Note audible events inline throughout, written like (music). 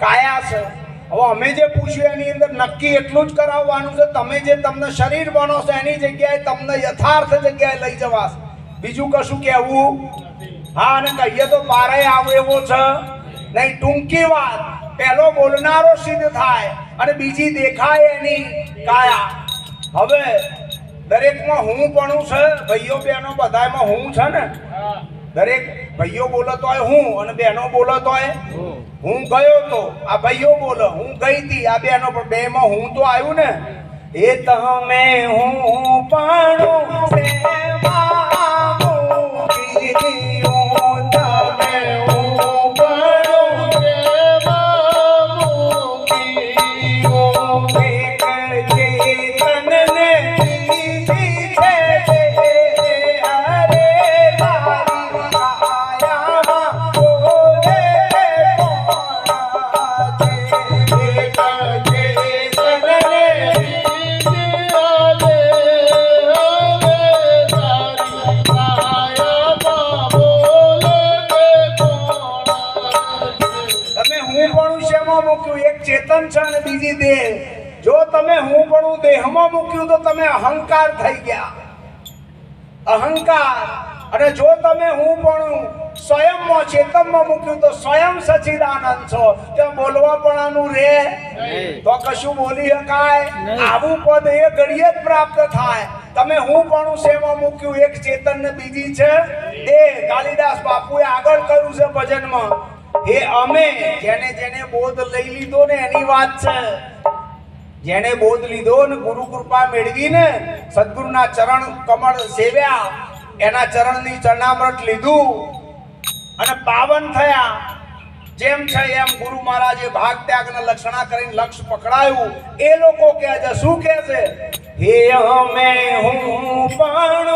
કાયા છે? હવે અમે જે પૂછ્યું એની અંદર નક્કી એટલું જ કરાવવાનું છે. તમે જે તમને શરીર બનો છો, એની જગ્યાએ તમને યથાર્થ જગ્યાએ લઈ જવાશે. બીજું કશું કહેવું? હા અને કહીએ તો પારે આવું એવો છે. નહીં, ટૂંકી વાત. પહેલો બોલનારો સિદ્ધ થાય અને બીજી દેખાય એની કાયા. હવે દરેકમાં હું પણ છે. ભાઈઓ બહેનો બધામાં હું છે ને? દરેક ભાઈઓ બોલતો હોય હું અને બહેનો બોલતો હોય હું ગયો તો આ ભાઈઓ બોલો, હું ગઈ હતી આ બહેનો પણ બે માં હું તો આવ્યું ને. એ તમે હું પણ ચેતનમાં મૂક્યું તો સ્વયં સચિદાનંદ છો. ત્યાં બોલવાપણાનું રે. તો કશું બોલી શકાય? આવું પદ એ ઘડીએ જ પ્રાપ્ત થાય. તમે હું પણ સેવા મૂક્યું એક ચેતન ને બીજી છે? એ કાલિદાસ બાપુએ આગળ કર્યું છે ભજનમાં. એ અમે જેને જેને બોધ લઈ લીધો ને એની વાત છે. જેને બોધ લીધો ને ગુરુ કૃપા મેળવીને સદગુરુના ચરણ કમળ સેવ્યા એના ચરણની ચરણામૃત લીધું. અને પાવન થયા. જેમ છે એમ ગુરુ મહારાજે ભાગ ત્યાગના લક્ષણા કરીને લક્ષ પકડાયું. એ લોકો કહે છે, શું કહે છે? હે અમે હું પણ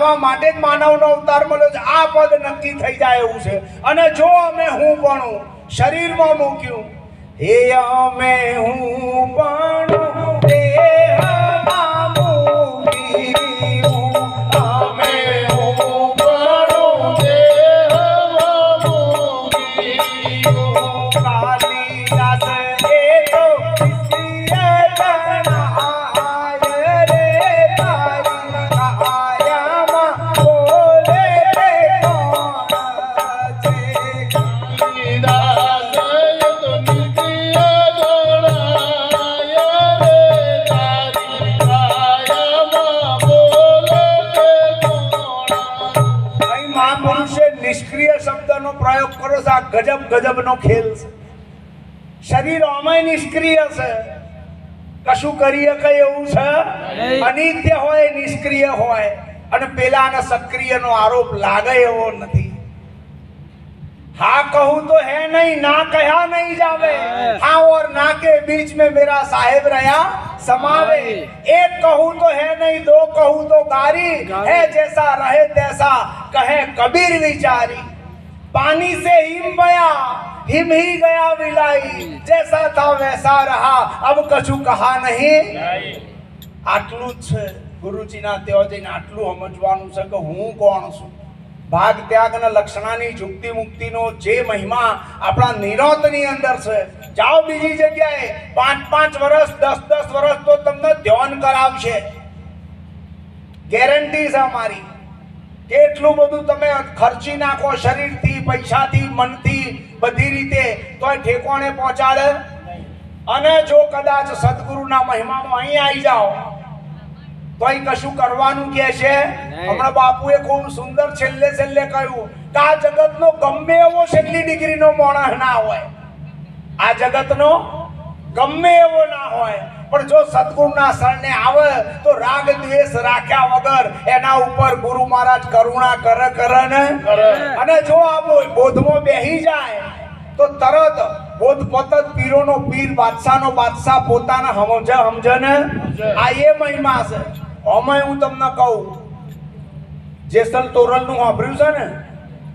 જેને માટે જ માનવનો અવતાર મળ્યો છે. આ પદ નક્કી થઈ જાય એવું છે. અને જો અમે હું પણ શરીરમાં મૂક્યું, હે અમે હું કરીએ કે એવું છે? અનિત્ય હોય નિષ્ક્રિય હોય અને પેલાના સક્રિયનો આરોપ લાગે એવો નથી. હા કહું તો હે નહીં ના કહ્યા નહીં જાવે. હા. ઓર ના કે બીચ મે મેરા સાહેબ રહ્યા સમાવે. એક કહું તો હે નહીં દો કહું તો ગારી. હે જેસા રહે તેસા કહે કબીર વિચારી. પાણી સે હિમ બયા हिम ही गया विलाई जैसा था वैसा रहा अब कछु कहा नहीं આટલું જ છે ગુરુજીના ત્યાં જઈને આટલું સમજવાનું છે કે હું કોણ છું ભાગ ત્યાગના લક્ષણાની મુક્તિ મુક્તિનો જે મહિમા આપણા નિરોધની અંદર છે જાઓ બીજી જગ્યાએ પાંચ પાંચ વર્ષ દસ દસ વર્ષ તો તમને ધ્યાન કરાવશે ગેરંટી છે અમારી કેટલું બધું તમે ખર્ચી નાખો શરીરથી પૈસાથી મનથી બધી રીતે તોય ઠેકોણે પહોંચાડે? અને જો કદાચ સદગુરુના મહિમામાં અહીં આવી જાઓ તોય કશું કરવાનું કે છે? હમણાં બાપુએ ખૂબ સુંદર છેલ્લે છેલ્લે કહ્યું કે આ જગતનો ગમે એવો છેલ્લી ડિગ્રીનો માણસ ના હોય. આ જગતનો ગમે એવો ના હોય. પણ જો સદગુરુના શરણે આવે તો રાગ દ્વેષ રાખ્યા વગર એના ઉપર ગુરુ મહારાજ કરુણા કરે કરે ને? અને જો આ બોધમાં બેહી જાય તો તરત બોધ પતત પીરોનો પીર બાદશાહનો બાદશાહ પોતાના સમજે સમજે ને? આ એ મહિમા છે. અમે હું તમને કહું જેસલ તોરલનું સાંભળ્યું છે ને?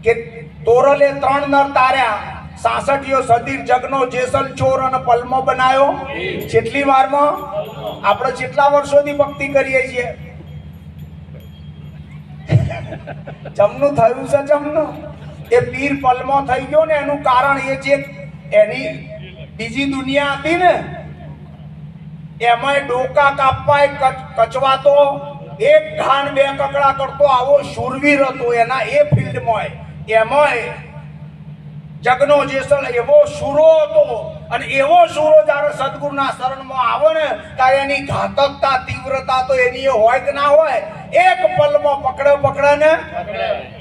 કે તોરલે ત્રણ નર તાર્યા સાસઠીયો સદીર જગનો જેસલ ચોર અને પલમો બનાયો. જેટલી વારમાં આપણે કેટલા વર્ષોથી ભક્તિ કરીએ છીએ. જમનું થયું છે જમનું. એ પીર પલમો થઈ ગયો ને એનું કારણ એ છે એની બીજી દુનિયા હતી ને, એમાંય ડોકા કાપવાય, કચ- કચવાતો, એક ઘાન બે કકડા કરતો આવો શૂરવીર હતો એના એ ફિલ્ડમાં. એમાંય જગનો જેસલ એવો સુરો હતો અને એવો સુરો જ્યારે સદગુરુના શરણમાં આવે ને, ત્યારે એની ઘાતકતા, તીવ્રતા તો એની હોય કે ના હોય, એક પલમાં પકડે પકડે ને,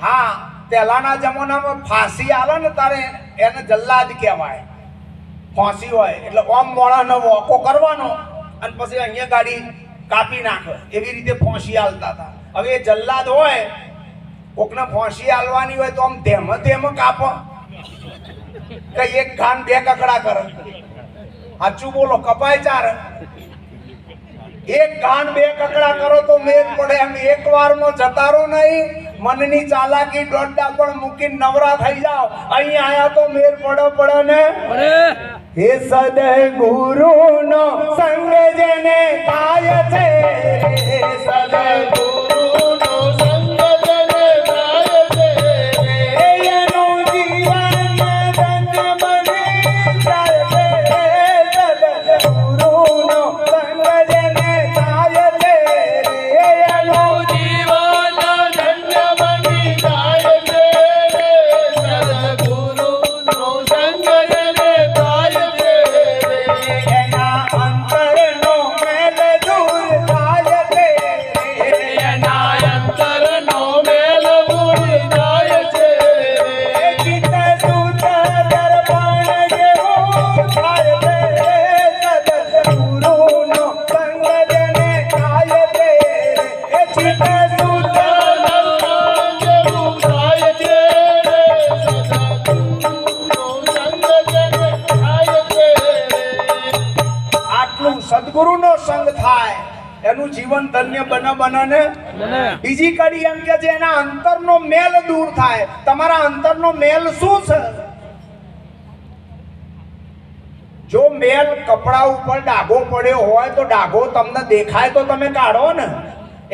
હા, પહેલાના જમાનામાં ફાંસી આલે ને તારે એને જલ્લાદ કહેવાય. ફાંસી હોય, એટલે ઓમ મોણાનો વોકો કરવાનો અને પછી અહીંયા ગાડી કાપી નાખે. એવી રીતે ફાંસી આલતા હતા. હવે એ જલ્લાદ હોય, કોકને ફાંસી આલવાની હોય તો આમ ધેમ ધેમ કાપો. કે એક ખાન બે કકડા કર. સાચું બોલો કપાય ચાર. એક ઘાન બે કકડા કરો તો મેઘ પડે એમ. એક વારમાં જતારો નહીં મનની ચાલાકી દોડડા પણ મૂકીને નવરા થઈ જાવ અહીં આયા તો મેર પડો પડે ને? હે સદ ગુરુ નો સંગ જેને થાય છે હે સદય સંગ થાય. એનું જીવન ધન્ય બને બને બીજી કડી એમ કે છે એના અંતરનો મેલ દૂર થાય. તમારા અંતરનો મેલ શું છે? જો મેલ કપડા ઉપર ડાઘો પડ્યો હોય તો ડાઘો તમને દેખાય તો તમે કાઢો ને.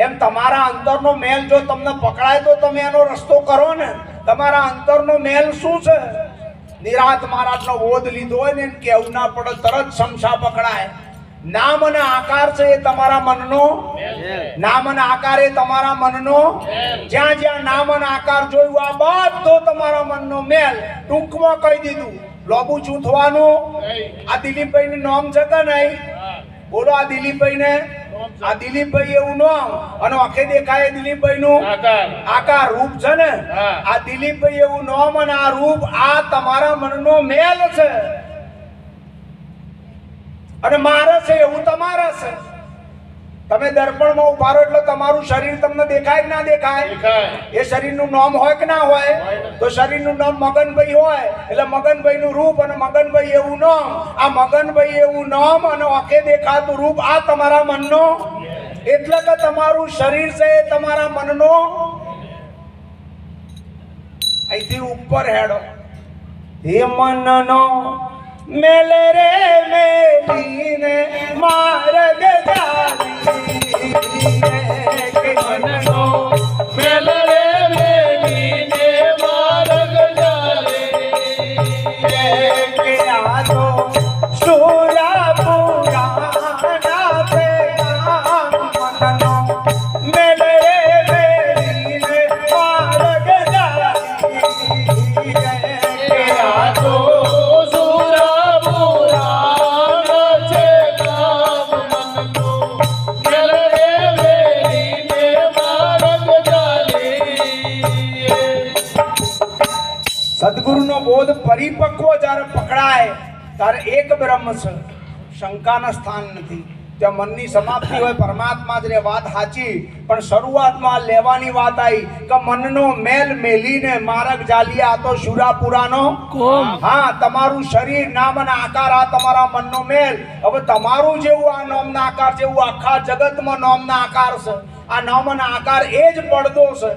એમ તમારા અંતરનો મેલ જો તમને પકડાય તો તમે એનો રસ્તો કરો ને. તમારા અંતરનો મેલ શું છે? નિરાત મહારાજનો બોધ લીધો હોય ને કેવું ના પડે તરત શમશા પકડાય. નામ અને આકાર છે એ તમારા મનનો. નામ અને આકાર એ તમારા મનનો. જ્યાં જ્યાં નામ અને આકાર જોયું આ બધો તમારા મનનો મેલ ટૂંકમાં કહી દીધું. લોબુ ચૂંથવાનું આ દિલીપભાઈ નું નામ છે કે નહીં? બોલો આ દિલીપભાઈ ને આ દિલીપભાઈ એવું નામ. અને આખે દેખાય દિલીપભાઈ નું આકાર. રૂપ છે ને? આ દિલીપભાઈ એવું નામ અને આ રૂપ આ તમારા મનનો મેલ છે. અને મારા છે એવું તમારા છે. તમે દર્પણમાં ઊભા રહો એટલે તમારું શરીર તમને દેખાય કે ના દેખાય? એ શરીરનું નામ હોય કે ના હોય? તો શરીરનું નામ મગનભાઈ હોય એટલે મગનભાઈનું રૂપ અને મગનભાઈ એવું નામ. આ મગનભાઈ એવું નામ અને આંખે દેખાતું રૂપ આ તમારા મનનો? એટલે કે તમારું શરીર છે એ તમારા મનનો? અહીંથી ઉપર હેડો. હે મનનો? મેલ રે મેલીને માર્ગ જાલી કે બોધ પરિપક્વ જ્યારે પકડાય ત્યારે એક બ્રહ્મ છે શંકાના સ્થાન નથી. ત્યાં મનની સમાપ્તિ હોય પરમાત્મા જ રે વાત સાચી પણ શરૂઆતમાં લેવાની વાત આવી કે મનનો મેલ મેલીને મારક જાલિયા આ તો શુરાપુરાનો? હા તમારું શરીર નામ અને આકાર આ તમારા મનનો મેલ. હવે તમારું જેવું આ નોમના આકાર એવું આખા જગતમાં નોમના આકાર છે. આ નોમના આકાર એ જ પડદો છે.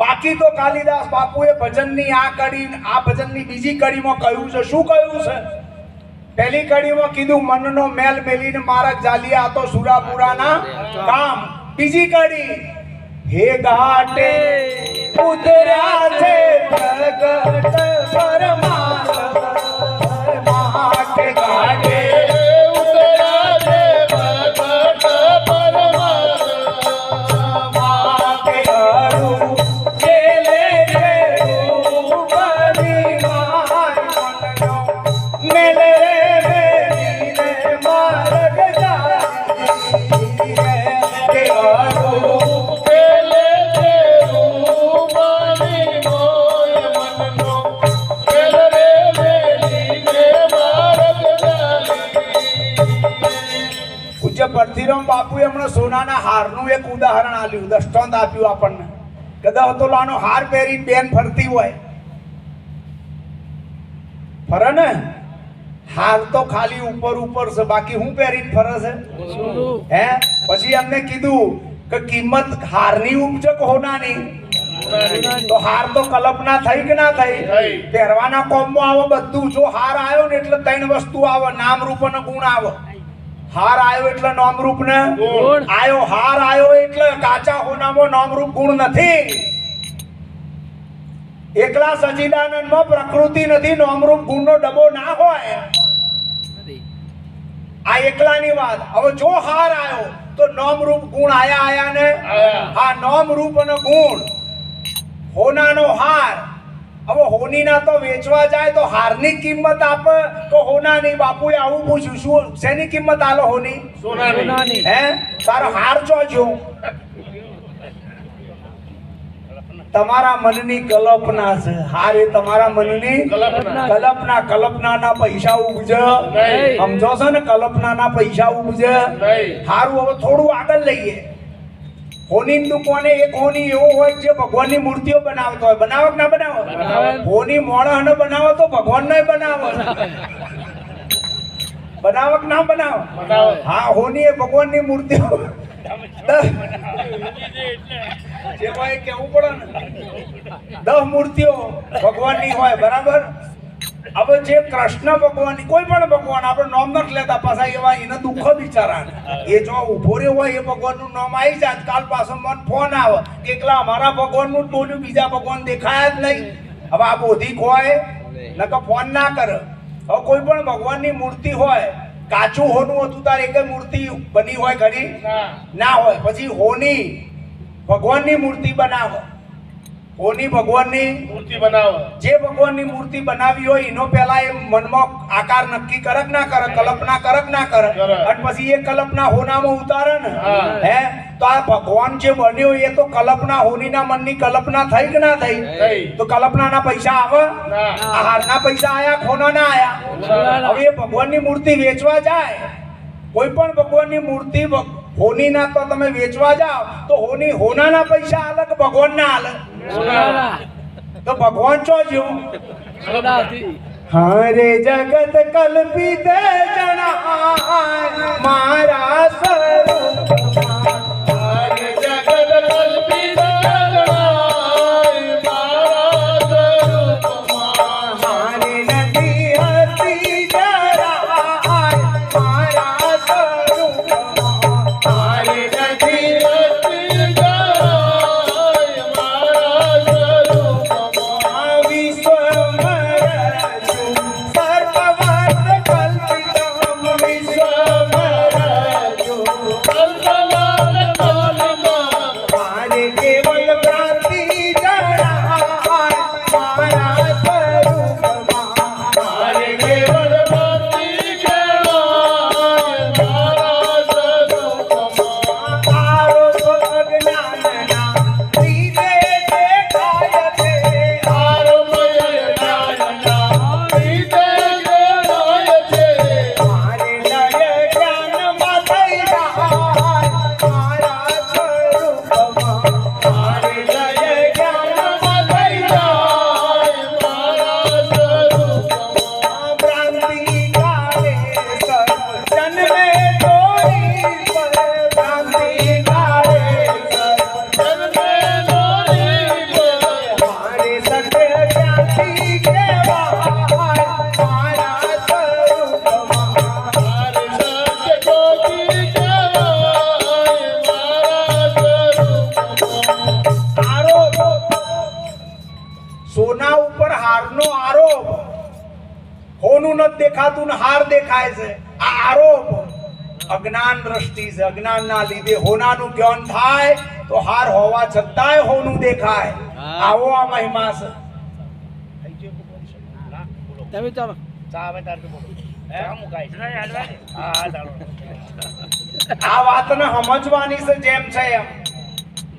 બાકી તો કાલિદાસ બાપુએ ભજનની આ કડી, આ ભજનની બીજી કડીમાં કહ્યું છે. શું કહ્યું છે? પહેલી કડીમાં કીધું, મનનો મેલ મેલીને મારા જાલિયા તો સુરાપુરાના કામ બીજી કડી, હે ઘાટે ઉતર્યા છે, પ્રગટ પરમાત્મા હારનું એક ઉદાહરણ આપ્યું દ્રષ્ટાંત આપ્યું આપણને. કદાચ તો આનો હાર પહેરી બેન ફરતી હોય. ફરે ને? હાર તો ખાલી ઉપર ઉપર છે બાકી હું પહેરીને ફરે છે? હે? પછી એમને કીધું કે કિંમત હારની ઉપજક હોનાની? તો હાર તો કલ્પના થઈ કે ના થઈ? થઈ. પહેરવાના કોમમાં આવે બધું જો હાર આવ્યો ને એટલે ત્રણ વસ્તુ આવે નામ રૂપ અને ગુણ આવે. હાર આવ્યો એટલે નામરૂપ ને. આયો હાર આવ્યો એટલે કાચા હોનામાં નામરૂપ ગુણ નથી. એકલા સચિદાનંદમાં પ્રકૃતિ નથી નામરૂપ ગુણનો ડબો ના હોય. આ એકલાની વાત. હવે જો હાર આવ્યો તો નામરૂપ ગુણ આયા આયા. ને આ હા નામ અને ગુણ. હોનાનો હાર. હવે હોનીના તો વેચવા જાય તો હારની કિંમત આપ તો હોનાની. બાપુએ આવું પૂછ્યું શું શેની કિંમત આલો હોની? સોનાની. હે? તારો હાર જોજો તમારા મનની કલ્પના છે. હાર એ તમારા મનની કલ્પના. કલ્પના. કલ્પનાના પૈસા ઉપજ. સમજો છો ને? કલ્પનાના પૈસા ઉપજ. હારું હવે થોડું આગળ લઈએ. હોની લોકોને એક હોની એવો હોય જે ભગવાનની મૂર્તિઓ બનાવતો હોય. બનાવો ના બનાવો. હોની મોણસને બનાવો તો ભગવાન નહીં બનાવો. બનાવક ના બનાવો? હા હોની એ ભગવાનની મૂર્તિઓ. જે હોય એ કહેવું પડે ને. દસ મૂર્તિઓ ભગવાનની હોય બરાબર? હવે જે કૃષ્ણ ભગવાનની કોઈ પણ ભગવાન આપણે નામ નથી લેતા પાછા એવા એને દુઃખ બિચારા એ જો ઊભો રહ્યો હોય એ ભગવાનનું નામ આવી જાય કાલ પાછો મન ફોન આવે કે એકલા અમારા ભગવાનનું ટોલ્યું બીજા ભગવાન દેખાયા જ નહીં. હવે આ બોધિક હોય નકર ફોન ના કરે. હવે કોઈ પણ ભગવાનની મૂર્તિ હોય કાચું હોનું હતું તારે એક મૂર્તિ બની હોય ઘણી ના. ના હોય. પછી હોની ભગવાનની મૂર્તિ બનાવો. હોની ભગવાનની? મૂર્તિ બનાવે. જે ભગવાનની મૂર્તિ બનાવી હોય એનો પહેલા એ મનમાં આકાર નક્કી કરક ના કરે કલ્પના કરક ના કરે. અને પછી એ કલ્પના હોનામાં ઉતારે ને. હે. તો આ ભગવાન જે બન્યો એ તો કલ્પના હોનીના મનની કલ્પના થઈ કે ના થઈ. તો કલ્પનાના પૈસા આવે. આ હારના પૈસા આયા ખોનાના આયા? હવે એ ભગવાનની મૂર્તિ વેચવા જાય? કોઈ પણ ભગવાનની મૂર્તિ હોનીના તો તમે વેચવા જાઓ. તો હોની હોનાના પૈસા અલગ ભગવાનના અલગ. તો ભગવાન છો જેવું? હરે જગત કલ્પિત જણા મારા સ્વરૂપમાં અજ્ઞાનના લીધે હોનાનું જ્ઞાન થાય તો હાર હોવા છતાંય હોનું દેખાય. આવો આ મહિમા છે. તમે ચાલો. આ વાતને સમજવાની છે જેમ છે એમ.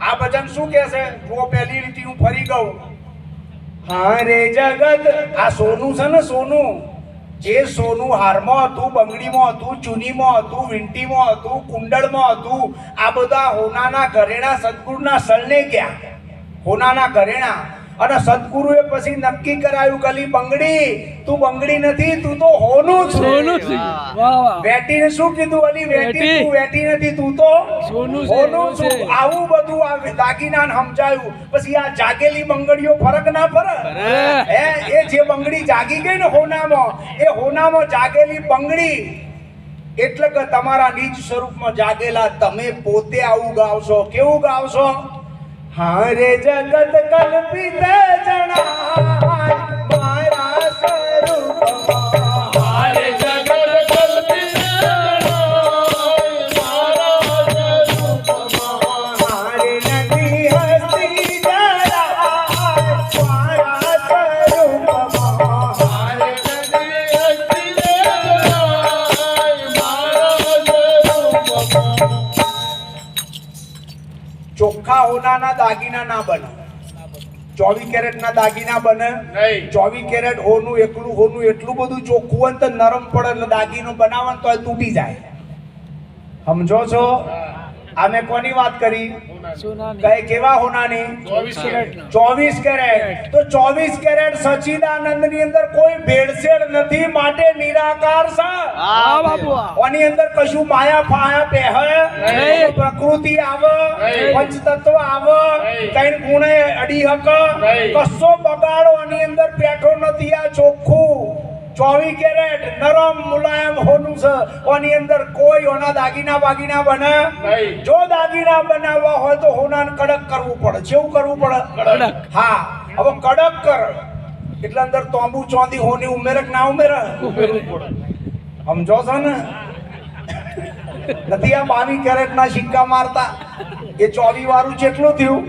આ ભજન શું કે છે? જુઓ પહેલી રીતે હું ફરી ગઉં. હા રે જગત આ સોનું છે ને સોનું. જે સોનું હારમાં હતું, બંગડીમાં હતું, ચૂનીમાં હતું, વીંટીમાં હતું, કુંડળમાં હતું, આ બધા હોનાના ઘરેણા સદગુરુના સળને ગયા. હોનાના ઘરેણા અને સદગુરુએ પછી નક્કી કરાયું કલી બંગડી તું બંગડી નથી તું તો હોનું છે. સોનું છે. વેટીને શું કીધું અલી? વેટી. તું વેટી નથી તું તો સોનું હોનું છું. છે. આવું બધું આ દાગીના સમજાયું. પછી આ જાગેલી બંગડીઓ ફરક ના ફરક ફરક. હે એ જે બંગડી જાગી ગઈ ને હોનામાં એ હોનામાં જાગેલી બંગડી એટલે કે તમારા નીચ સ્વરૂપમાં જાગેલા તમે પોતે આવું ગાવશો. કેવું ગાવશો? હારે જગત કલ્પિત જણાય દાગીના ના બને. ચોવીસ કેરેટના દાગીના બને. ચોવીસ કેરેટ હોનું એકલું હોનું એટલું બધું ચોખ્ખું હોય ને તો નરમ પડે એટલે દાગીનો બનાવે ને તો તૂટી જાય. સમજો છો? આ મેં કોની વાત કરી? કઈ કેવા હોનાની? ચોવીસ કેરેટ. ચોવીસ કેરેટ. તો ચોવીસ કેરેટ સચિદાનંદની અંદર કોઈ ભેળસેળ નથી માટે નિરાકાર છે હા બાપુ આ. આની અંદર કશું માયા ફાયા પહે પ્રકૃતિ આવે. પંચતત્વ આવે કઈ ગુણે અડી હક. કશો બગાડો આની અંદર બેઠો નથી આ ચોખ્ખું. ચોવીસ કેરેટ નરમ મુલાયમ હોનું છે. આની અંદર કોઈ ઓના દાગીના બાગીના બને જો દાગીના બનાવવા હોય તો હોનાને કડક કરવું પડે. જેવું કરવું પડે. કડક. હા. હવે કડક કર. એટલે અંદર તોંબુ ચોંદી હોની ઉમેરે ના ઉમેરે? સમજો છો ને? નથી આ બાવી કેરેટ ના સિક્કા મારતા. એ ચોવી વાળું જેટલું થયું.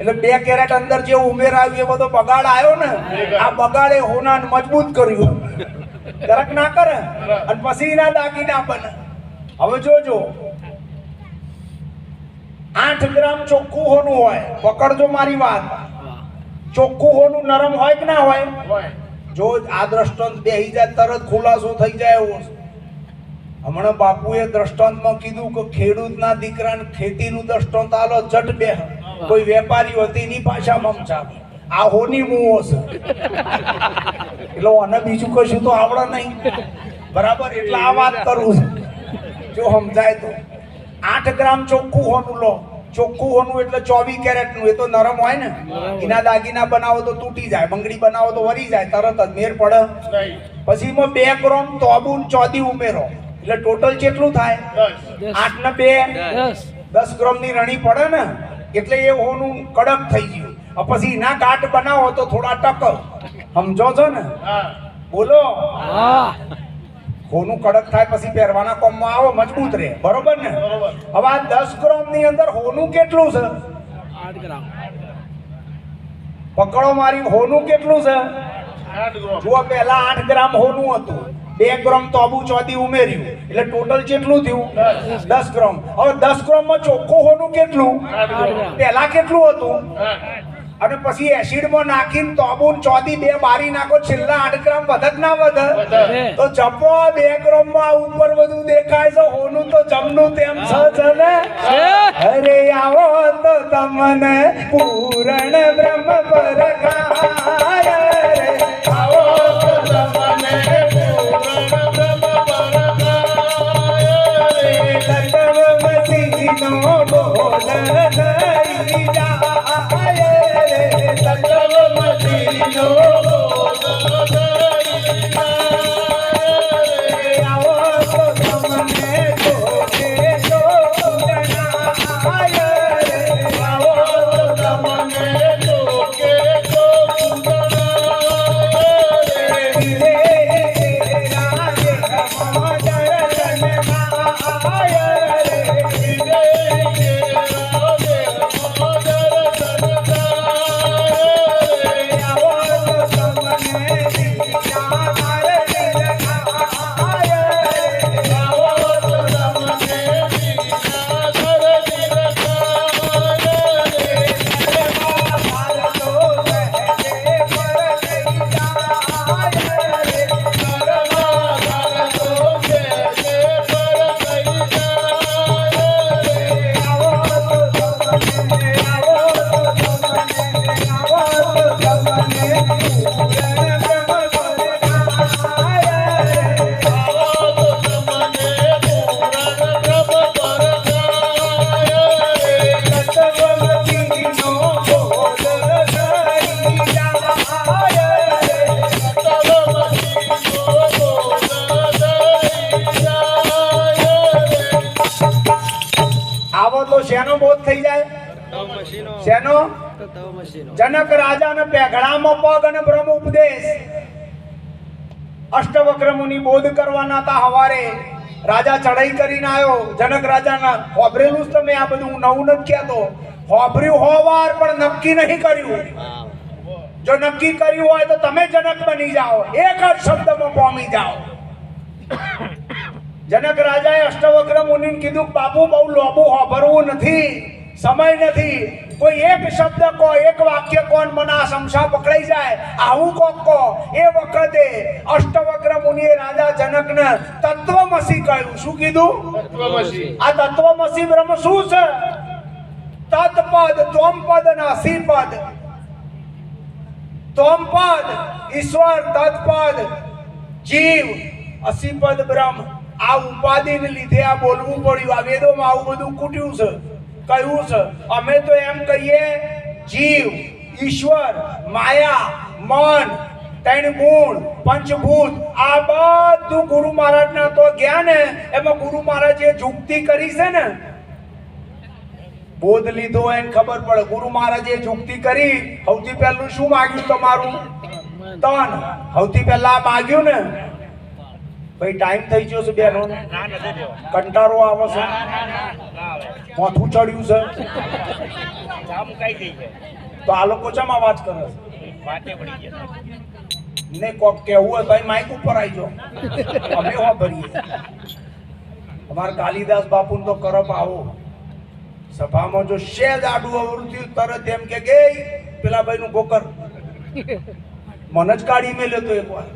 એટલે બે કેરેટ અંદર જે ઉમેરાયું એ બધો બગાડ આવ્યો ને આ બગાડે હોના મજબૂત કર્યું. દરક ના કરે. અને પછી ના દાગી ના બને. હવે જોજો. આઠ ગ્રામ ચોખ્ખું હોનું હોય. પકડજો મારી વાત. ચોખ્ખું હોનું નરમ હોય કે ના હોય. જો આ દ્રષ્ટાંત બેહી જાય તરત ખુલાસો થઈ જાય એવો. હમણાં બાપુએ દ્રષ્ટાંતમાં કીધું કે ખેડૂતના દીકરાને ખેતીનું દ્રષ્ટાંત આલો જટ બે. કોઈ વેપારી હતી એની ભાષામાં સમજાવે આ હોની મુઓ છે. એટલે અને બીજું કશું તો આવડે નહીં. બરાબર? એટલે આ વાત કરું છું. જો સમજાય તો. આઠ ગ્રામ ચોખ્ખું હોનું લો. ચોખ્ખું હોનું એટલે ચોવીસ કેરેટનું. એ તો નરમ હોય ને. એના દાગીના બનાવો તો તૂટી જાય. બંગડી બનાવો તો વરી જાય. તરત જ મેર પડે. પછી એમાં બે ગ્રામ તોબુન ચોદી ઉમેરો. એટલે ટોટલ કેટલું થાય? આઠ ને બે? દસ. ગ્રામની રણી પડે ને એટલે એ હોનું કડક થઈ ગયું. પછી એના કાટ બનાવો તો થોડા ટક. સમજો છો ને? બોલો. હા. હોનું કડક થાય પછી પહેરવાના કોમમાં આવો મજબૂત રહે. બરોબર ને? હવે આ દસ ગ્રામની અંદર હોનું કેટલું છે? આઠ ગ્રામ. પકડો મારી હોનું કેટલું છે? જુઓ પહેલા આઠ ગ્રામ હોનું હતું. બે ગ્રામ તોબુ ચોદી ઉમેર્યું. એટલે ટોટલ કેટલું થયું? દસ. ગ્રામ હવે દસ ગ્રામમાં ચોખ્ખું હોનું કેટલું? પેલા પહેલા કેટલું હતું? અને પછી એસિડમાં નાખીને તોબુન ચોદી બે બારી નાખો છેલ્લા આઠ ગ્રામ વધત ના વધે તો જપો બે ગ્રામમાં ઉપર બધું દેખાય છે હોનું તો જમનું તેમ છે ને? અરે આવો તો તમને પૂરણ બ્રહ્મ પરખાય જનક રાજાને પેઘડામાં પગ અને બ્રહ્મ ઉપદેશ. અષ્ટવક્ર મુનિ બોધ કરવાના હતા હવારે. રાજા ચડાઈ કરીને આવ્યો. જનક રાજાના હોભરેલું તમે આ બધું નવું નથી કહેતો. હોભર્યું હોવાર પણ નક્કી નહીં કર્યું. જો નક્કી કર્યું હોય તો તમે જનક બની જાઓ. એક જ શબ્દમાં પોમી જાઓ. જનક રાજાએ અષ્ટવક્ર મુનિને કીધું બાપુ બહુ લોબુ હોભરવું નથી. સમય નથી. કોઈ એક શબ્દ કહો એક વાક્ય કોણ મને આ સંશા પકડાઈ જાય? આવું કોક કહો. એ વખતે અષ્ટવક્ર મુનિએ રાજા જનકને તત્વમસી કહ્યું. શું કીધું? તત્વમસી. આ તત્વમસી બ્રહ્મ શું છે? તત્પદ ત્વમપદ અને અસીપદ. ત્વમપદ ઈશ્વર તત્પદ જીવ અસીપદ બ્રહ્મ. આ ઉપાધિને લીધે આ બોલવું પડ્યું. આ વેદોમાં આવું બધું કૂટ્યું છે. કહ્યું છે. અમે તો એમ કહીએ, જીવ, ઈશ્વર, માયા, મન, ત્રણ ગુણ, પંચભૂત, આ બધું ગુરુ મહારાજના તો ગયા ને, એમાં ગુરુ મહારાજે જુક્તિ કરી છે ને. બોધ લીધો હોય ને ખબર પડે. ગુરુ મહારાજે જુક્તિ કરી. સૌથી પહેલું શું માગ્યું તમારું? તન. સૌથી પહેલા માગ્યું ને ભાઈ ટાઈમ થઈ ગયો છે બેનો કંટારો આવે છે. માથું ચડ્યું છે. તો આ લોકો ચમ વાત કરે છે? ને કોક કેવું હોય, ભાઈ માઇક ઉપર આવી જાઓ અમે હો ભરીએ. અમારા કાલિદાસ બાપુ તો કરપ આવો. સભામાં જો શેજ આડું અવરું થયું, તરત એમ કે ગઈ પેલા ભાઈ નું ગોકર. મને જ કાઢી મેલ્યો તો એક વાર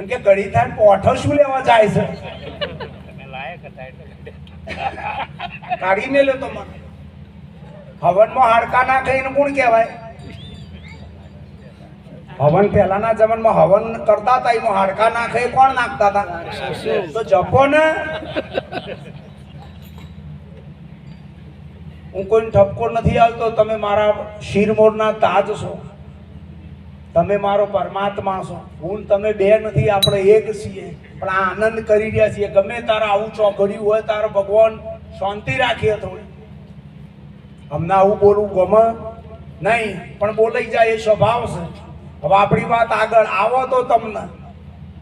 અને કે ઘડી થાય પોઠો શું લેવા જાય છે? (laughs) (laughs) કાઢી મેલ્યો તો મને હવનમાં હાડકા ના ખાઈને કોણ કહેવાય? હવન પહેલાના જમાનામાં હવન કરતા હતા એમાં હાડકા નાખે કોણ નાખતા હતા? તો જપો ને. હું કોઈ ઠપકો નથી આવતો તમે મારા શિરમોરના તાજ છો. તમે મારો પરમાત્મા છો. હું તમે બે નથી, આપણે એક છીએ. પણ આ આનંદ કરી રહ્યા છીએ. ગમે તારા આવું ચોઘડ્યું હોય, તારો ભગવાન શાંતિ રાખીએ થોડી. અમને આવું બોલવું ગમે નહીં, પણ બોલાઈ જાય એ સ્વભાવ છે. હવે આપણી વાત આગળ આવો તો તમને.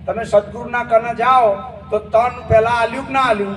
તમે સદગુરુના કને જાઓ, તો તન પહેલાં આલ્યું કે ના આલ્યું?